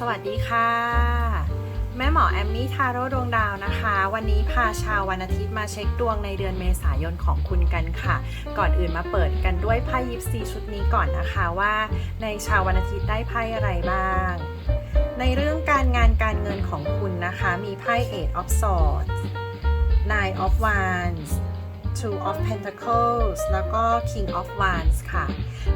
สวัสดีค่ะ แม่หมอแอมมี่ทาโร่ดวงดาวนะคะ วันนี้พาชาววันอาทิตย์มาเช็คดวงในเดือนเมษายนของคุณกันค่ะ ก่อนอื่นมาเปิดกันด้วยไพ่ยิปซีชุดนี้ก่อนนะคะว่า ในชาววันอาทิตย์ได้ไพ่อะไรบ้าง ในเรื่องการงานการเงินของคุณนะคะ มีไพ่ Eight of Swords Nine of Wands Two of Pentacles แล้วก็ King of Wands ค่ะ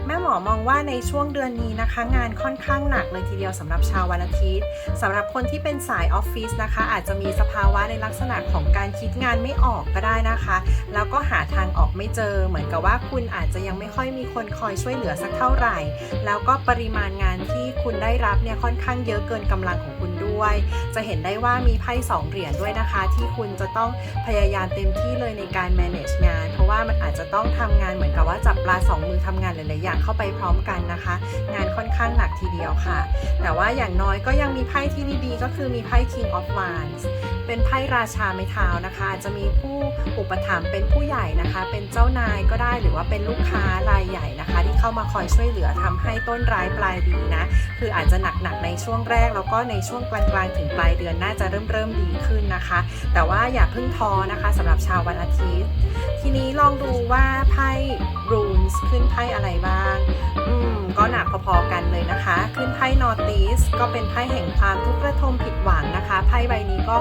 แม่หมอมองว่าในช่วงเดือนนี้นะคะ งานค่อนข้างหนักเลยทีเดียวสำหรับชาววันอาทิตย์สำหรับคนที่เป็นสายออฟฟิศนะคะ อาจจะมีสภาวะในลักษณะของการคิดงานไม่ออกก็ได้นะคะ แล้วก็หาทางออกไม่เจอ เหมือนกับว่าคุณอาจจะยังไม่ค่อยมีคนคอยช่วยเหลือสักเท่าไหร่ แล้วก็ปริมาณงานที่คุณได้รับเนี่ยค่อนข้างเยอะเกินกำลังของคุณด้วย จะเห็นได้ว่ามีไพ่สองเหรียญด้วยนะคะ ที่คุณจะต้องพยายามเต็มที่เลยในการ manage งาน เพราะว่ามันอาจจะต้องทำงานเหมือนกับว่าจับปลาสองมือทำงานหลายๆ อย่างเข้าไปพร้อมกันนะคะ งานค่อนข้างหนักทีเดียวค่ะ แต่ว่าอย่างน้อยก็ยังมีไพ่ที่ดีๆ ก็คือมีไพ่ King of Wands เป็นไพ่ราชาไม้เท้านะคะอาจจะมีผู้อุปถัมภ์เป็นผู้ใหญ่นะคะ เป็นเจ้านายก็ได้หรือว่าเป็นลูกค้ารายใหญ่นะคะ ที่เข้ามาคอยช่วยเหลือทำให้ต้นร้ายปลายดีนะ คืออาจจะหนักๆในช่วงแรก แล้วก็ในช่วงกลางๆถึงปลายเดือนน่าจะเริ่มเริ่มดีขึ้นนะคะ แต่ว่าอย่าเพิ่งท้อนะคะสำหรับชาววันอาทิตย์ ทีนี้ลองดูว่าไพ่รูนส์ขึ้นไพ่อะไรบ้าง อืม ก็หนักพอๆกันเลยนะคะ ขึ้นไพ่นอร์ติสก็เป็นไพ่แห่งความทุกข์ระทมผิดหวังนะคะ ไพ่ใบนี้ก็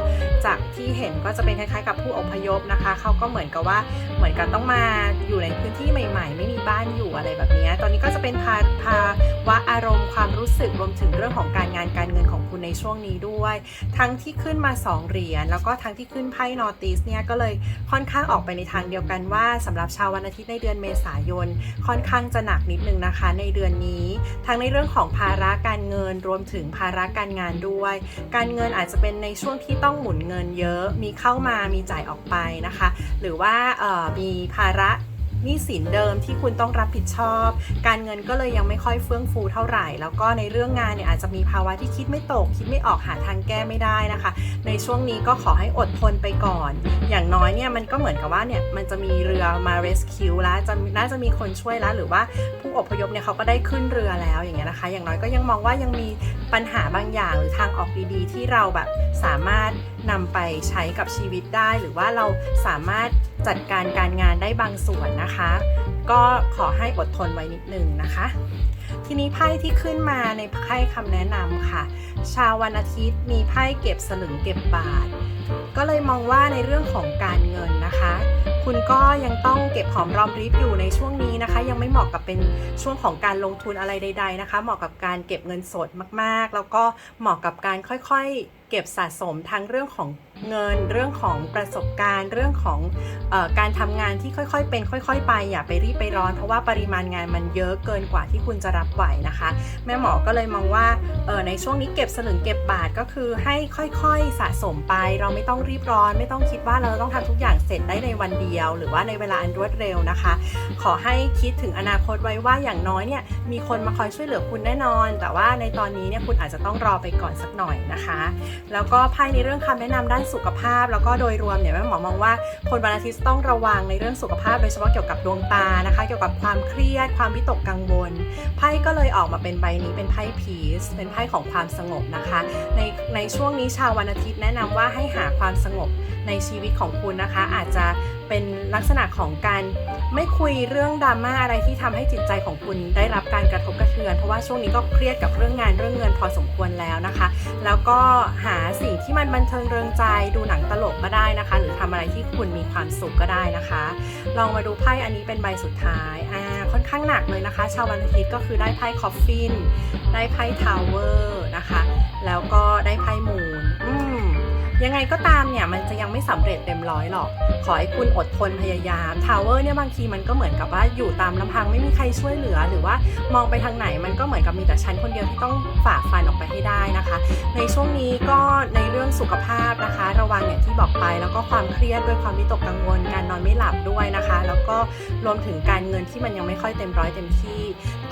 จากที่เห็นก็จะเป็นคล้ายๆกับผู้อพยพนะคะ เขาก็เหมือนกับว่า เหมือนกับต้องมาอยู่ในพื้นที่ใหม่ ๆ ไม่มีบ้านอยู่อะไรแบบนี้ ตอนนี้ก็จะเป็นภาภาวะ สึกรวมถึงเรื่องของการงานการเงินของคุณในช่วงนี้ด้วย ทั้งที่ขึ้นมา 2 เหรียญแล้วก็ทั้งที่ขึ้นไพ่นอติสเนี่ยก็เลยค่อนข้างออกไปในทางเดียวกันว่าสำหรับชาววันอาทิตย์ในเดือนเมษายน ค่อนข้างจะหนักนิดนึงนะคะ ในเดือนนี้ ทั้งในเรื่องของภาระการเงินรวมถึงภาระการงานด้วย การเงินอาจจะเป็นในช่วงที่ต้องหมุนเงินเยอะมีเข้ามามีจ่ายออกไปนะคะ หรือว่ามีภาระ หนี้สินเดิมที่คุณต้องรับผิดชอบ การเงินก็เลยยังไม่ค่อยเฟื่องฟูเท่าไหร่ แล้วก็ในเรื่องงานเนี่ยอาจจะมีภาวะที่คิดไม่ตก คิดไม่ออกหาทางแก้ไม่ได้นะคะ ในช่วงนี้ก็ขอให้อดทนไปก่อน อย่างน้อยเนี่ยมันก็เหมือนกับว่าเนี่ยมันจะมีเรือมา rescue แล้วจะน่าจะมีคนช่วยแล้วหรือว่าผู้อพยพเนี่ยเขาก็ได้ขึ้นเรือแล้วอย่างเงี้ยนะคะ อย่างน้อยก็ยังมองว่ายังมีปัญหาบางอย่างหรือทางออกดีๆ ที่เราแบบสามารถ นำไปใช้กับชีวิตได้ หรือว่าเราสามารถจัดการการงานได้บางส่วนนะคะ ก็ขอให้อดทนไว้นิดนึงนะคะ ทีนี้ไพ่ที่ขึ้นมาในไพ่คำแนะนำค่ะ ชาววันอาทิตย์มีไพ่เก็บสลึงเก็บบาท ก็เลยมองว่าในเรื่องของการเงินนะคะ คุณก็ยังต้องเก็บหอมรอมริบอยู่ในช่วงนี้นะคะ ยังไม่เหมาะกับเป็นช่วงของการลงทุนอะไรใด ๆนะคะ เหมาะกับการเก็บเงินสดมากๆ แล้วก็เหมาะกับการค่อยๆเก็บสะสมทั้งเรื่องของเงินเรื่องของประสบการณ์เรื่องของออการทำงานที่ค่อยๆ เป็นค่อย ๆ ไปอย่าไปรีบไปร้อน เพราะว่าปริมาณงานมันเยอะเกินกว่าที่คุณจะรับไหวนะคะ แม่หมอก็เลยมองว่าเออในช่วงนี้เก็บสลึงเก็บบาทก็คือให้ค่อยๆสะสมไป เราไม่ต้องรีบร้อน ไม่ต้องคิดว่าเราต้องทำทุกอย่างเสร็จได้ในวันเดียว หรือว่าในเวลาอันรวดเร็วนะคะ ขอให้คิดถึงอนาคตไว้ว่าอย่างน้อยเนี่ยมีคนมาคอยช่วยเหลือคุณแน่นอน แต่ว่าในตอนนี้เนี่ยคุณอาจจะต้องรอไปก่อนสักหน่อยนะคะ แล้วก็ภายในเรื่องคำแนะนำด้านสุขภาพ แล้วก็โดยรวมเนี่ยแม่หมอมองว่าคนวันอาทิตย์ต้องระวังในเรื่องสุขภาพ โดยเฉพาะเกี่ยวกับดวงตานะคะ เกี่ยวกับความเครียด ความวิตกกังวลไพ่ก็เลยออกมาเป็นใบนี้เป็นไพ่พีซเป็นไพ่ของความสงบนะคะ ในในช่วงนี้ชาววันอาทิตย์แนะนำว่าให้หาความสงบในชีวิตของคุณนะคะ อาจจะ เป็นลักษณะของการไม่คุยเรื่องดราม่าอะไรที่ทำให้จิตใจของคุณได้รับการกระทบกระเทือน เพราะว่าช่วงนี้ก็เครียดกับเรื่องงานเรื่องเงินพอสมควรแล้วนะคะ แล้วก็หาสิ่งที่มันบันเทิงเริงใจดูหนังตลกก็ได้นะคะ หรือทำอะไรที่คุณมีความสุขก็ได้นะคะ ลองมาดูไพ่อันนี้เป็นใบสุดท้ายอ่าค่อนข้างหนักเลยนะคะ ชาววันอาทิตย์ก็คือได้ไพ่คอฟฟินได้ไพ่ทาวเวอร์นะคะ แล้วก็ได้ไพ่มูนอืม ยังไงก็ตามเนี่ยมันจะยังไม่สำเร็จเต็มร้อยหรอก ขอให้คุณอดทนพยายามทาวเวอร์เนี่ยบางทีมันก็เหมือนกับว่าอยู่ตามลำพังไม่มีใครช่วยเหลือ หรือว่ามองไปทางไหนมันก็เหมือนกับมีแต่ฉันคนเดียวที่ต้องฝ่าฟันออกไปให้ได้นะคะ ในช่วงนี้ก็ในเรื่อง สุขภาพนะคะ ระวังอย่างที่บอกไป แล้วก็ความเครียดด้วยความวิตกกังวล การนอนไม่หลับด้วยนะคะ แล้วก็รวมถึงการเงินที่มันยังไม่ค่อยเต็มร้อยเต็มที่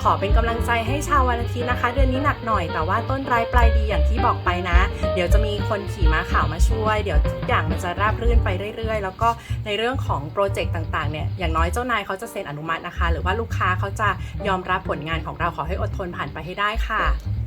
ขอเป็นกำลังใจให้ชาววันอาทิตย์นะคะ เดือนนี้หนักหน่อยแต่ว่าต้นรายปลายดีอย่างที่บอกไปนะ เดี๋ยวจะมีคนขี่ม้าขาวมาช่วย เดี๋ยวทุกอย่างมันจะราบรื่นไปเรื่อย ๆ แล้วก็ในเรื่องของโปรเจกต์ต่างๆเนี่ยอย่างน้อยเจ้านายเขาจะเซ็นอนุมัตินะคะ หรือว่าลูกค้าเขาจะยอมรับผลงานของเราขอให้อดทนผ่านไปให้ได้ค่ะ